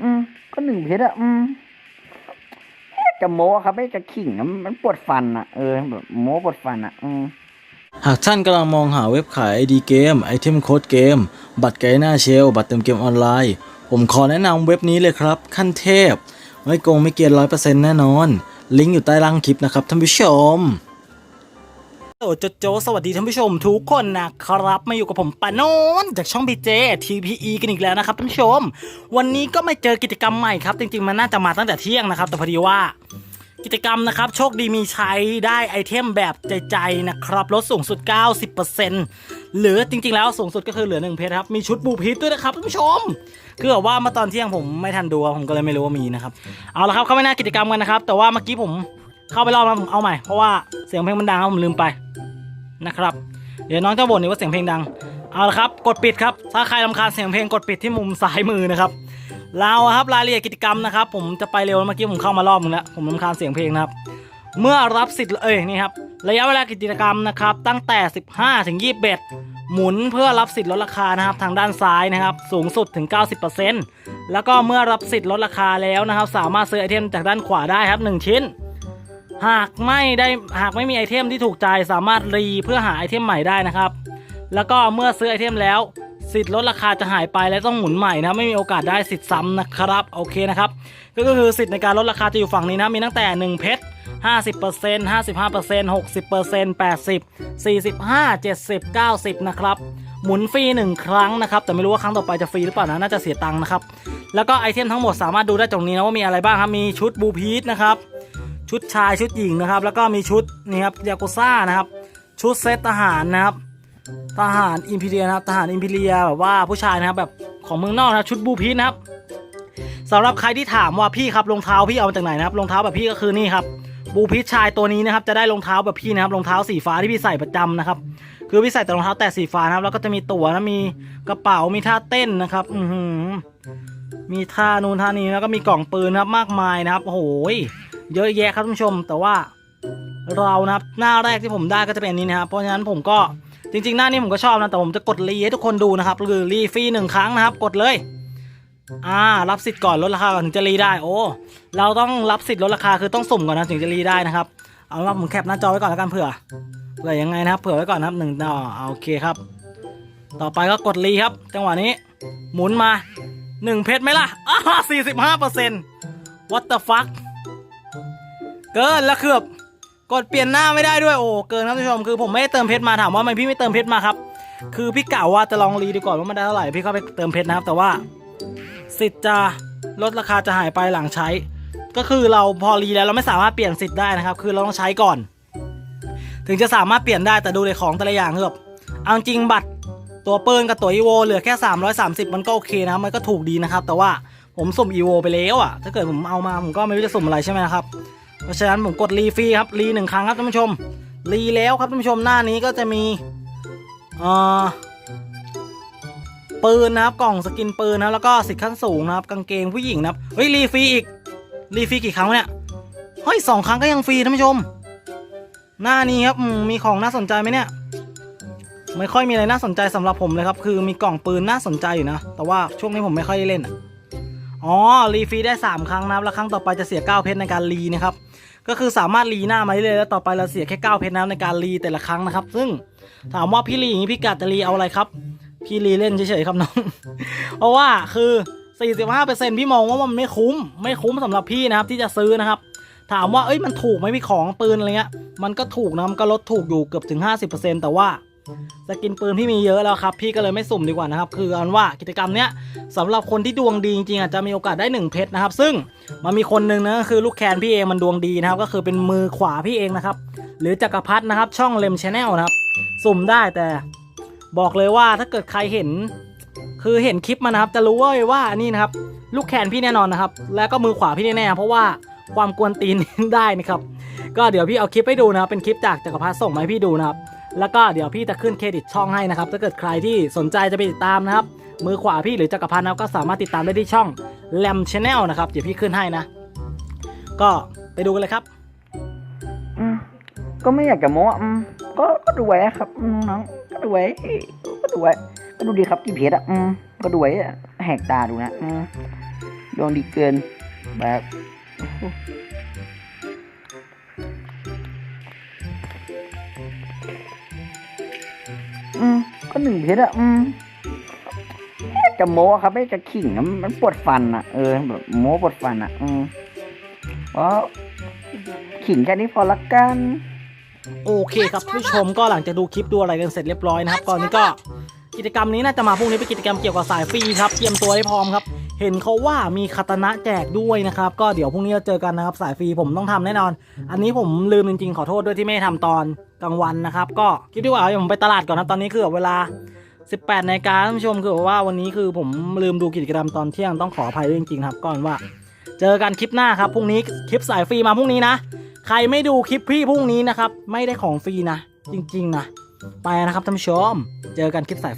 อืม ก็หนึ่งเพชรอะอืมจะโม้อะครับไม่จะขิงอะมันปวดฟันอะเออแบบโม้ปวดฟันอะอืมหากท่านกำลังมองหาเว็บขาย ID เกมไอเทมโค้ดเกม บัตรไกด์หน้าเชล บัตรเติมเกมออนไลน์ ผมขอแนะนำเว็บนี้เลยครับ ขั้นเทพ ไม่โกงไม่เกียนร้อยเปอร์เซ็นต์แน่นอน ลิงก์อยู่ใต้ล่างคลิปนะครับท่านผู้ชม โอ้โจโจสวัสดีท่านผู้ชมทุกคนนะครับ มาอยู่กับผมปานนจากช่อง PJ TPE กันอีกแล้วนะครับท่านผู้ชม วันนี้ก็มาเจอกิจกรรมใหม่ครับ จริงๆ มันน่าจะมาตั้งแต่เที่ยงนะครับ แต่พอดีว่า กิจกรรมนะครับ โชคดีมีใช้ได้ไอเทมแบบใจๆนะครับลดสูงสุด 90%หรือจริง ๆ แล้วสูงสุดก็คือเหลือ1เพชรครับ มีชุดบูพิษด้วยนะครับท่านผู้ชมคือแบบว่ามาตอนเที่ยงผมไม่ทันดูผมก็เลยไม่รู้ว่ามีนะครับเอาละครับเข้าไปหน้ากิจกรรมกันนะครับแต่ว่าเมื่อกี้ผม เข้าไปรอบแล้วผมเอาใหม่เพราะว่าเสียงเพลงมันดังครับผมลืมไปนะครับ เดี๋ยวน้องจะบ่นอีกว่าเสียงเพลงดังเอาละครับ กดปิดครับถ้าใครรำคาญเสียงเพลงกดปิดที่มุมซ้ายมือนะครับเราครับรายละเอียดกิจกรรมนะครับ ผมจะไปเร็วเมื่อกี้ผมเข้ามารอบนึงแล้วผมรำคาญเสียงเพลงนะครับ เมื่อรับสิทธิ์เอ้ยนี่ครับระยะเวลากิจกรรมนะครับ ตั้งแต่ 15 ถึง 21 หมุนเพื่อรับสิทธิ์ลดราคานะครับ ทางด้านซ้ายนะครับ สูงสุดถึง 90%แล้วก็เมื่อรับสิทธิ์ลดราคาแล้วนะครับ สามารถซื้อไอเทมจากด้านขวาได้ครับ 1 ชิ้น หากไม่ได้หากไม่มีไอเทมที่ถูกใจสามารถรีเพื่อหาไอเทมใหม่ได้นะครับ แล้วก็เมื่อซื้อไอเทมแล้ว สิทธิ์ลดราคาจะหายไปและต้องหมุนใหม่นะไม่มีโอกาสได้สิทธิ์ซ้ำนะครับโอเคนะครับก็คือสิทธิ์ในการลดราคาจะอยู่ฝั่งนี้นะมีตั้งแต่1เพชร50% 55% 60% 80 45 70 90 นะครับ หมุนฟรี 1 ครั้งนะครับ แต่ไม่รู้ว่าครั้งต่อไปจะฟรีหรือเปล่านะ น่าจะเสียตังค์นะครับ แล้วก็ไอเทมทั้งหมดสามารถดูได้ตรงนี้นะว่ามีอะไรบ้างครับ มีชุดบูพีทนะครับ ชุดชายชุดหญิงนะครับ แล้วก็มีชุดนี่ครับยากุซ่านะครับ ชุดเซตทหารนะครับ ทหารอิมพีเรียนะครับ ทหารอิมพีเรียแบบว่าผู้ชายนะครับแบบของเมืองนอกนะชุดบูพีทนะครับสำหรับใครที่ถามว่าพี่ครับรองเท้าพี่เอามาจากไหนนะครับรองเท้าแบบพี่ก็คือนี่ครับบูพีทชายตัวนี้นะครับจะได้รองเท้าแบบพี่นะครับรองเท้าสีฟ้าที่พี่ใส่ประจำนะครับ คือพี่ใส่แต่รองเท้าแตะสีฟ้านะครับแล้วก็จะมีตั๋วนะมีกระเป๋ามีท่าเต้นนะครับ อืมีท่านูนท่านี้แล้วก็มีกล่องปืนนะครับมากมายนะครับโอ้โห เยอะแยะครับท่านผู้ชม แต่ว่าเรานะครับหน้าแรกที่ผมได้ก็จะเป็นอันนี้นะครับเพราะฉะนั้นผมก็จริงๆ หน้านี้ผมก็ชอบนะแต่ผมจะกดรีให้ทุกคนดูนะครับคือรีฟรีหนึ่งครั้งนะครับ กดเลย อ่า รับสิทธิ์ก่อนลดราคาก่อนถึงจะรีได้โอ้เราต้องรับสิทธิ์ลดราคาคือต้องสุ่มก่อนนะถึงจะรีได้นะครับเอาละผมแคปหน้าจอไว้ก่อนแล้วกันเผื่อเผื่อยังไงนะครับ เผื่อไว้ก่อนนะครับหนึ่งต่อโอเคครับ ต่อไปก็กดรีครับ จังหวะนี้ หมุนมาหนึ่งเพชรไหมล่ะอ่าสี่สิบห้าเปอร์เซ็นต์ what the fuck เกินแล้วคือบกดเปลี่ยนหน้าไม่ได้ด้วยโอ้เกินครับท่านผู้ชมคือผมไม่ได้เติมเพชรมาถามว่าทำไมพี่ไม่เติมเพชรมาครับ คือพี่กล่าวว่าจะลองรีดูก่อนว่ามันได้เท่าไหร่พี่เข้าไปเติมเพชรนะครับ แต่ว่าสิทธิ์จะลดราคาจะหายไปหลังใช้ ก็คือเราพอรีแล้วเราไม่สามารถเปลี่ยนสิทธิ์ได้นะครับ คือเราต้องใช้ก่อน ถึงจะสามารถเปลี่ยนได้แต่ดูในของแต่ละอย่างคือบเอาจริงบัตรตัวเปืนกับตัวอีโวเหลือแค่ 330 มันก็โอเคนะมันก็ถูกดีนะครับ แต่ว่าผมสุ่มอีโวไปแล้วอะถ้าเกิดผมเอามาผมก็ไม่รู้จะสุ่มอะไรใช่ไหมครับ เพราะฉะนั้นผมกดรีฟรีครับรีหนึ่งครั้งครับท่านผู้ชมรีแล้วครับท่านผู้ชมหน้านี้ก็จะมีเอ่อปืนนะครับกล่องสกินปืนนะแล้วก็สิทธิ์ขั้นสูงนะครับกางเกงผู้หญิงนะครับเฮ้ยรีฟรีอีกรีฟรีกี่ครั้งเนี่ยเฮ้ยสองครั้งก็ยังฟรีท่านผู้ชม หน้านี้ครับมีของน่าสนใจไหมเนี่ย ไม่ค่อยมีอะไรน่าสนใจสำหรับผมเลยครับ คือมีกล่องปืนน่าสนใจอยู่นะ แต่ว่าช่วงนี้ผมไม่ค่อยได้เล่นอะอ๋อรีฟรีได้ 3 ครั้งนะครับแล้วครั้งต่อไปจะเสีย 9 เพชรในการรีนะครับ ก็คือสามารถรีหน้ามาได้เลยแล้วต่อไปเราเสียแค่9เพชรน้ำในการรีแต่ละครั้งนะครับ ซึ่งถามว่าพี่รีอย่างนี้พี่กาจะรีเอาอะไรครับ พี่รีเล่นเฉยๆครับน้อง เพราะว่าคือ 45%พี่มองว่ามันไม่คุ้ม ไม่คุ้มสำหรับพี่นะครับที่จะซื้อนะครับ ถามว่าเอ้ยมันถูกไหมพี่ของปืนอะไรเงี้ยมันก็ถูกนะมันก็ลดถูกอยู่เกือบถึง 50%แต่ว่า สกินปืนพี่มีเยอะแล้วครับพี่ก็เลยไม่สุ่มดีกว่านะครับ คือเอาเป็นว่ากิจกรรมเนี้ยสำหรับคนที่ดวงดีจริงๆอาจจะมีโอกาสได้ 1 เพชรนะครับ ซึ่งมันมีคนหนึ่งนะคือลูกแคนพี่เองมันดวงดีนะครับ ก็คือเป็นมือขวาพี่เองนะครับ หรือจักรพัฒนะครับ ช่องเลมชแนลนะครับ สุ่มได้แต่บอกเลยว่าถ้าเกิดใครเห็น คือเห็นคลิปมันนะครับ จะรู้ว่าว่านี่นะครับ ลูกแคนพี่แน่นอนนะครับ แล้วก็มือขวาพี่แน่ๆเพราะว่าความกวนตีนได้นะครับ ก็เดี๋ยวพี่เอาคลิปให้ดูนะครับเป็นคลิปจากจักรพัฒส่งมาให้พี่ดูนะครับ แล้วก็เดี๋ยวพี่จะขึ้นเครดิตช่องให้นะครับ ถ้าเกิดใครที่สนใจจะไปติดตามนะครับ มือขวาพี่หรือจักรพันธ์นะครับก็สามารถติดตามได้ที่ช่อง l ลมช n แนลนะครับ เดี๋ยวพี่ขึ้นให้นะ ก็ไปดูกันเลยครับ อืมก็ไม่อยากจะโม้อืมก็ก็ดูไว้ครับอืมน้องก็ดูไว้ก็ดูไว้ก็ดูดีครับกี่เพชรอะอืมก็ดูไว้อะแหกตาดูนะอืมดวงดีเกินแบบ หนึ่งเพชรอะอืมจะโม้ครับไม่จะขิงนะมันปวดฟันอะเออแบบโม้ปวดฟันอะอืมเพราะขิงแค่นี้พอละกันโอเคครับผู้ชมก็หลังจากดูคลิปดูอะไรกันเสร็จเรียบร้อยนะครับก่อนนี้ก็กิจกรรมนี้น่าจะมาพรุ่งนี้เป็นกิจกรรมเกี่ยวกับสายฟรีครับเตรียมตัวให้พร้อมครับ เห็นเขาว่ามีคาตนะแจกด้วยนะครับ ก็เดี๋ยวพรุ่งนี้เราเจอกันนะครับ สายฟรีผมต้องทำแน่นอน อันนี้ผมลืมจริงๆ ขอโทษด้วยที่ไม่ได้ทำตอนกลางวันนะครับ ก็คิดดีกว่าเดี๋ยวผมไปตลาดก่อนนะตอนนี้คือเวลา 18นาฬิกาท่านผู้ชมคือว่าวันนี้คือผมลืมดูกิจกรรมตอนเที่ยงต้องขออภัยด้วยจริงๆครับก่อนว่า เจอกันคลิปหน้าครับพรุ่งนี้คลิปสายฟรีมาพรุ่งนี้นะ ใครไม่ดูคลิปพี่พรุ่งนี้นะครับไม่ได้ของฟรีนะ จริงๆนะไปนะครับท่านผู้ชม เจอกันคลิปสาย